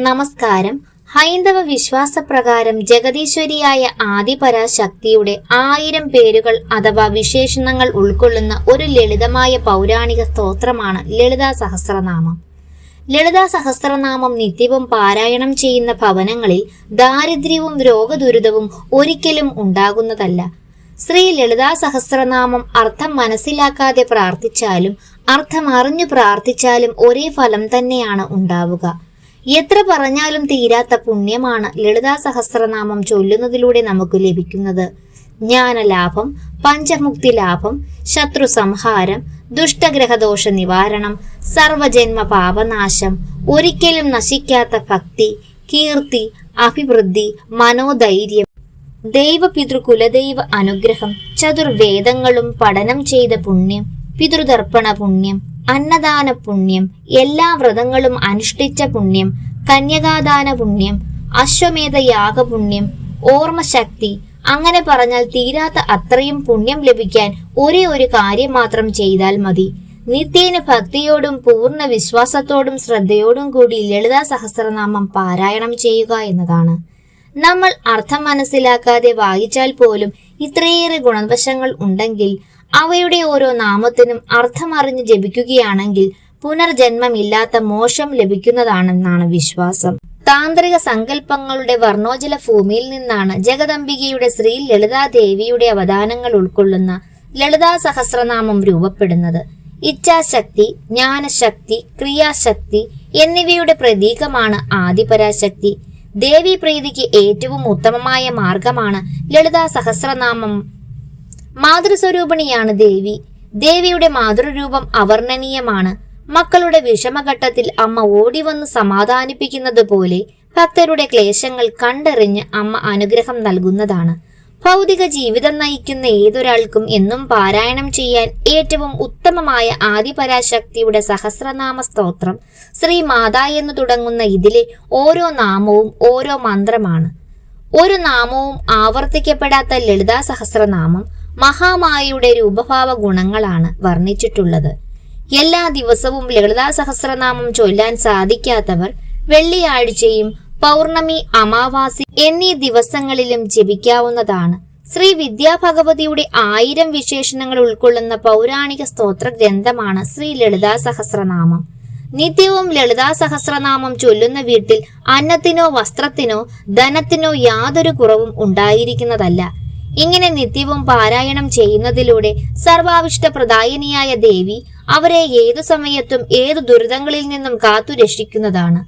നമസ്കാരം. ഹൈന്ദവ വിശ്വാസപ്രകാരം ജഗതീശ്വരിയായ ആദിപരാശക്തിയുടെ ആയിരം പേരുകൾ അഥവാ വിശേഷണങ്ങൾ ഉൾക്കൊള്ളുന്ന ഒരു ലളിതമായ പൗരാണിക സ്തോത്രമാണ് ലളിതാ സഹസ്രനാമം. ലളിതാ സഹസ്രനാമം നിത്യവും പാരായണം ചെയ്യുന്ന ഭവനങ്ങളിൽ ദാരിദ്ര്യവും രോഗദുരിതവും ഒരിക്കലും ഉണ്ടാകുന്നതല്ല. ശ്രീ ലളിതാ സഹസ്രനാമം അർത്ഥം മനസ്സിലാക്കാതെ പ്രാർത്ഥിച്ചാലും അർത്ഥം അറിഞ്ഞു പ്രാർത്ഥിച്ചാലും ഒരേ ഫലം തന്നെയാണ് ഉണ്ടാവുക. എത്ര പറഞ്ഞാലും തീരാത്ത പുണ്യമാണ് ലളിതാ സഹസ്രനാമം ചൊല്ലുന്നതിലൂടെ നമുക്ക് ലഭിക്കുന്നത്. ജ്ഞാനലാഭം പഞ്ചമുക്തി ലാഭം ശത്രു സംഹാരം ദുഷ്ടഗ്രഹദോഷ നിവാരണം സർവജന്മ പാപനാശം ഒരിക്കലും നശിക്കാത്ത ഭക്തി കീർത്തി അഭിവൃദ്ധി മനോധൈര്യം ദൈവപിതൃ കുലദൈവ അനുഗ്രഹം ചതുർവേദങ്ങളും പഠനം ചെയ്ത പുണ്യം പിതൃതർപ്പണ പുണ്യം അന്നദാന പുണ്യം എല്ലാ വ്രതങ്ങളും അനുഷ്ഠിച്ച പുണ്യം കന്യകാദാന പുണ്യം അശ്വമേധ യാഗപുണ്യം ഓർമ്മശക്തി. അങ്ങനെ പറഞ്ഞാൽ തീരാത്ത അത്രയും പുണ്യം ലഭിക്കാൻ ഒരേ ഒരു കാര്യം മാത്രം ചെയ്താൽ മതി. നിത്യേന ഭക്തിയോടും പൂർണ വിശ്വാസത്തോടും ശ്രദ്ധയോടും കൂടി ലളിതാ സഹസ്രനാമം പാരായണം ചെയ്യുക എന്നതാണ്. നമ്മൾ അർത്ഥം മനസ്സിലാക്കാതെ വായിച്ചാൽ പോലും ഇത്രയേറെ ഗുണവശങ്ങൾ ഉണ്ടെങ്കിൽ അവയുടെ ഓരോ നാമത്തിനും അർത്ഥമറിഞ്ഞ് ജപിക്കുകയാണെങ്കിൽ പുനർജന്മമില്ലാത്ത മോശം ലഭിക്കുന്നതാണെന്നാണ് വിശ്വാസം. താന്ത്രിക സങ്കല്പങ്ങളുടെ വർണോജല ഭൂമിയിൽ നിന്നാണ് ജഗദംബികയുടെ ശ്രീ ലളിതാദേവിയുടെ അവദാനങ്ങൾ ഉൾക്കൊള്ളുന്ന ലളിതാ സഹസ്രനാമം രൂപപ്പെടുന്നത്. ഇച്ഛാശക്തി ജ്ഞാനശക്തി ക്രിയാശക്തി എന്നിവയുടെ പ്രതീകമാണ് ആദിപരാശക്തി. ദേവി പ്രീതിക്ക് ഏറ്റവും ഉത്തമമായ മാർഗമാണ് ലളിതാ സഹസ്രനാമം മാതൃസ്വരൂപിണിയാണ് ദേവി. ദേവിയുടെ മാതൃരൂപം അവർണനീയമാണ്. മക്കളുടെ വിഷമഘട്ടത്തിൽ അമ്മ ഓടിവന്ന് സമാധാനിപ്പിക്കുന്നത് പോലെ ഭക്തരുടെ ക്ലേശങ്ങൾ കണ്ടറിഞ്ഞ് അമ്മ അനുഗ്രഹം നൽകുന്നതാണ്. ഭൗതിക ജീവിതം നയിക്കുന്ന ഏതൊരാൾക്കും എന്നും പാരായണം ചെയ്യാൻ ഏറ്റവും ഉത്തമമായ ആദിപരാശക്തിയുടെ സഹസ്രനാമ സ്തോത്രം ശ്രീ മാതാ എന്ന് തുടങ്ങുന്ന ഇതിലെ ഓരോ നാമവും ഓരോ മന്ത്രമാണ്. ഒരു നാമവും ആവർത്തിക്കപ്പെടാത്ത ലളിതാ സഹസ്രനാമം മഹാമായയുടെ രൂപഭാവ ഗുണങ്ങളാണ് വർണിച്ചിട്ടുള്ളത്. എല്ലാ ദിവസവും ലളിതാ സഹസ്രനാമം ചൊല്ലാൻ സാധിക്കാത്തവർ വെള്ളിയാഴ്ചയും പൗർണമി അമാവാസി എന്നീ ദിവസങ്ങളിലും ജപിക്കാവുന്നതാണ്. ശ്രീ വിദ്യാഭഗവതിയുടെ ആയിരം വിശേഷണങ്ങൾ ഉൾക്കൊള്ളുന്ന പൗരാണിക സ്തോത്ര ഗ്രന്ഥമാണ് ശ്രീ ലളിതാ സഹസ്രനാമം നിത്യവും ലളിതാ സഹസ്രനാമം ചൊല്ലുന്ന വീട്ടിൽ അന്നത്തിനോ വസ്ത്രത്തിനോ ധനത്തിനോ യാതൊരു കുറവും ഉണ്ടായിരിക്കുന്നതല്ല. ഇങ്ങനെ നിത്യവും പാരായണം ചെയ്യുന്നതിലൂടെ സർവാവിഷ്ട പ്രദായനിയായ ദേവി അവരെ ഏതു സമയത്തും ഏതു ദുരിതങ്ങളിൽ നിന്നും കാത്തു രക്ഷിക്കുന്നതാണ്.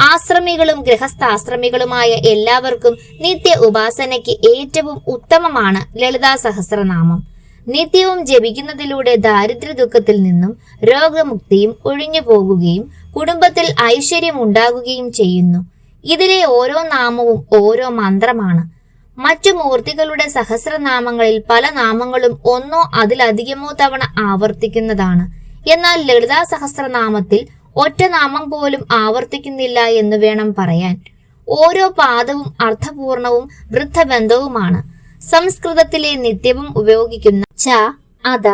ആശ്രമികളും ഗൃഹസ്ഥാശ്രമികളുമായ എല്ലാവർക്കും നിത്യ ഉപാസനയ്ക്ക് ഏറ്റവും ഉത്തമമാണ് ലളിതാ സഹസ്രനാമം നിത്യവും ജപിക്കുന്നതിലൂടെ ദാരിദ്ര്യ ദുഃഖത്തിൽ നിന്നും രോഗമുക്തിയും ഒഴിഞ്ഞു പോകുകയും കുടുംബത്തിൽ ഐശ്വര്യം ഉണ്ടാകുകയും ചെയ്യുന്നു. ഇതിലെ ഓരോ നാമവും ഓരോ മന്ത്രമാണ്. മറ്റു മൂർത്തികളുടെ സഹസ്രനാമങ്ങളിൽ പല നാമങ്ങളും ഒന്നോ അതിലധികമോ തവണ ആവർത്തിക്കുന്നതാണ്. എന്നാൽ ലളിതാ സഹസ്രനാമത്തിൽ ഒറ്റ നാമം പോലും ആവർത്തിക്കുന്നില്ല എന്ന് വേണം പറയാൻ. ഓരോ പാദവും അർത്ഥപൂർണവും വൃദ്ധബന്ധവുമാണ്. സംസ്കൃതത്തിലെ നിത്യവും ഉപയോഗിക്കുന്ന ച അത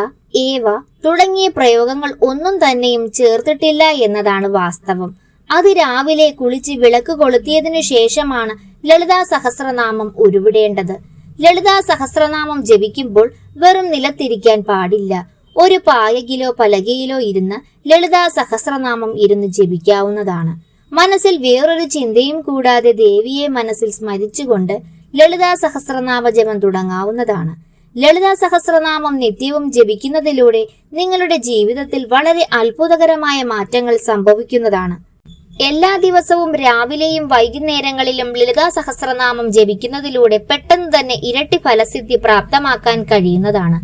ഏവ തുടങ്ങിയ പ്രയോഗങ്ങൾ ഒന്നും തന്നെയും ചേർത്തിട്ടില്ല എന്നതാണ് വാസ്തവം. അത് രാവിലെ കുളിച്ച് വിളക്ക് കൊളുത്തിയതിനു ശേഷമാണ് ലളിതാ സഹസ്രനാമം ഉരുവിടേണ്ടത്. ലളിതാ സഹസ്രനാമം ജപിക്കുമ്പോൾ വെറും നിലത്തിരിക്കാൻ പാടില്ല. ഒരു പായകിലോ പലകയിലോ ഇരുന്ന് ലളിതാ സഹസ്രനാമം ഇരുന്ന് ജപിക്കാവുന്നതാണ്. മനസ്സിൽ വേറൊരു ചിന്തയും കൂടാതെ ദേവിയെ മനസ്സിൽ സ്മരിച്ചുകൊണ്ട് ലളിതാ സഹസ്രനാമ ജപം തുടങ്ങാവുന്നതാണ്. ലളിതാ സഹസ്രനാമം നിത്യവും ജപിക്കുന്നതിലൂടെ നിങ്ങളുടെ ജീവിതത്തിൽ വളരെ അത്ഭുതകരമായ മാറ്റങ്ങൾ സംഭവിക്കുന്നതാണ്. എല്ലാ ദിവസവും രാവിലെയും വൈകുന്നേരങ്ങളിലും ലളിതാ സഹസ്രനാമം ജപിക്കുന്നതിലൂടെ പെട്ടെന്ന് തന്നെ ഇരട്ടി ഫലസിദ്ധി പ്രാപ്തമാക്കാൻ കഴിയുന്നതാണ്.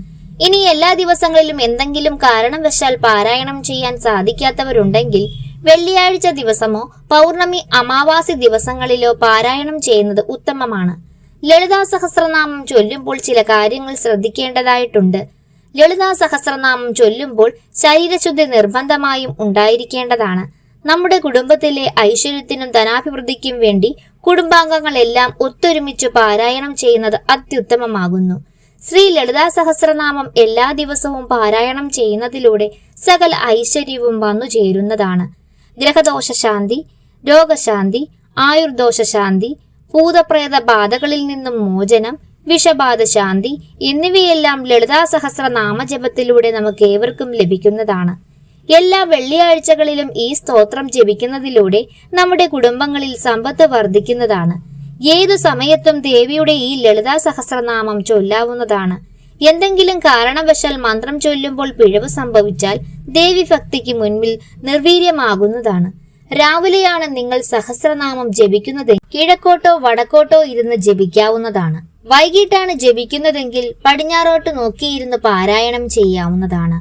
ഇനി എല്ലാ ദിവസങ്ങളിലും എന്തെങ്കിലും കാരണവശാൽ പാരായണം ചെയ്യാൻ സാധിക്കാത്തവരുണ്ടെങ്കിൽ വെള്ളിയാഴ്ച ദിവസമോ പൗർണമി അമാവാസി ദിവസങ്ങളിലോ പാരായണം ചെയ്യുന്നത് ഉത്തമമാണ്. ലളിതാ സഹസ്രനാമം ചൊല്ലുമ്പോൾ ചില കാര്യങ്ങൾ ശ്രദ്ധിക്കേണ്ടതായിട്ടുണ്ട്. ലളിതാ സഹസ്രനാമം ചൊല്ലുമ്പോൾ ശരീരശുദ്ധി നിർബന്ധമായും ഉണ്ടായിരിക്കേണ്ടതാണ്. നമ്മുടെ കുടുംബത്തിലെ ഐശ്വര്യത്തിനും ധനാഭിവൃദ്ധിക്കും വേണ്ടി കുടുംബാംഗങ്ങളെല്ലാം ഒത്തൊരുമിച്ച് പാരായണം ചെയ്യുന്നത് അത്യുത്തമമാകുന്നു. ശ്രീ ലളിതാ സഹസ്രനാമം എല്ലാ ദിവസവും പാരായണം ചെയ്യുന്നതിലൂടെ സകല ഐശ്വര്യവും വന്നു ചേരുന്നതാണ്. ഗ്രഹദോഷ ശാന്തി രോഗശാന്തി ആയുർദോഷ ശാന്തി ഭൂതപ്രേത ബാധകളിൽ നിന്നും മോചനം വിഷബാധ ശാന്തി എന്നിവയെല്ലാം ലളിതാ സഹസ്ര നാമജപത്തിലൂടെ നമുക്ക് ഏവർക്കും ലഭിക്കുന്നതാണ്. എല്ലാ വെള്ളിയാഴ്ചകളിലും ഈ സ്തോത്രം ജപിക്കുന്നതിലൂടെ നമ്മുടെ കുടുംബങ്ങളിൽ സമ്പത്ത് വർദ്ധിക്കുന്നതാണ്. ഏതു സമയത്തും ദേവിയുടെ ഈ ലളിതാ സഹസ്രനാമം ചൊല്ലാവുന്നതാണ്. എന്തെങ്കിലും കാരണവശാൽ മന്ത്രം ചൊല്ലുമ്പോൾ പിഴവ് സംഭവിച്ചാൽ ദേവി ഭക്തിക്ക് മുൻപിൽ നിർവീര്യമാകുന്നതാണ്. രാവിലെയാണ് നിങ്ങൾ സഹസ്രനാമം ജപിക്കുന്നത് കിഴക്കോട്ടോ വടക്കോട്ടോ ഇരുന്ന് ജപിക്കാവുന്നതാണ്. വൈകിട്ടാണ് ജപിക്കുന്നതെങ്കിൽ പടിഞ്ഞാറോട്ട് നോക്കിയിരുന്ന് പാരായണം ചെയ്യാവുന്നതാണ്.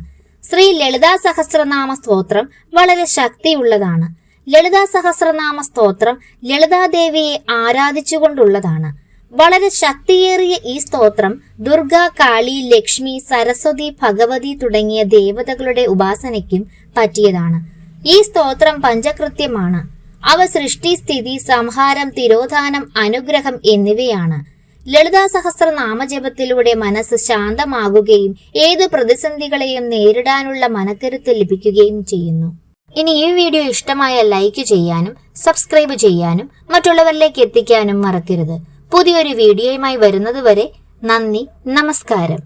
ശ്രീ ലളിതാ സഹസ്രനാമ സ്തോത്രം വളരെ ശക്തിയുള്ളതാണ്. ലളിതാ സഹസ്രനാമ സ്തോത്രം ലളിതാദേവിയെ ആരാധിച്ചുകൊണ്ടുള്ളതാണ്. വളരെ ശക്തിയേറിയ ഈ സ്തോത്രം ദുർഗ കാളി ലക്ഷ്മി സരസ്വതി ഭഗവതി തുടങ്ങിയ ദേവതകളുടെ ഉപാസനയ്ക്കും പറ്റിയതാണ്. ഈ സ്തോത്രം പഞ്ചകൃത്യമാണ്. അവ സൃഷ്ടി സ്ഥിതി സംഹാരം തിരോധാനം അനുഗ്രഹം എന്നിവയാണ്. ലളിതാ സഹസ്ര നാമജപത്തിലൂടെ മനസ്സ് ശാന്തമാകുകയും ഏതു പ്രതിസന്ധികളെയും നേരിടാനുള്ള മനക്കരുത്ത് ലഭിക്കുകയും ചെയ്യുന്നു. ഇനി ഈ വീഡിയോ ഇഷ്ടമായ ലൈക്ക് ചെയ്യാനും സബ്സ്ക്രൈബ് ചെയ്യാനും മറ്റുള്ളവരിലേക്ക് എത്തിക്കാനും മറക്കരുത്. പുതിയൊരു വീഡിയോയുമായി വരുന്നതുവരെ നന്ദി നമസ്കാരം.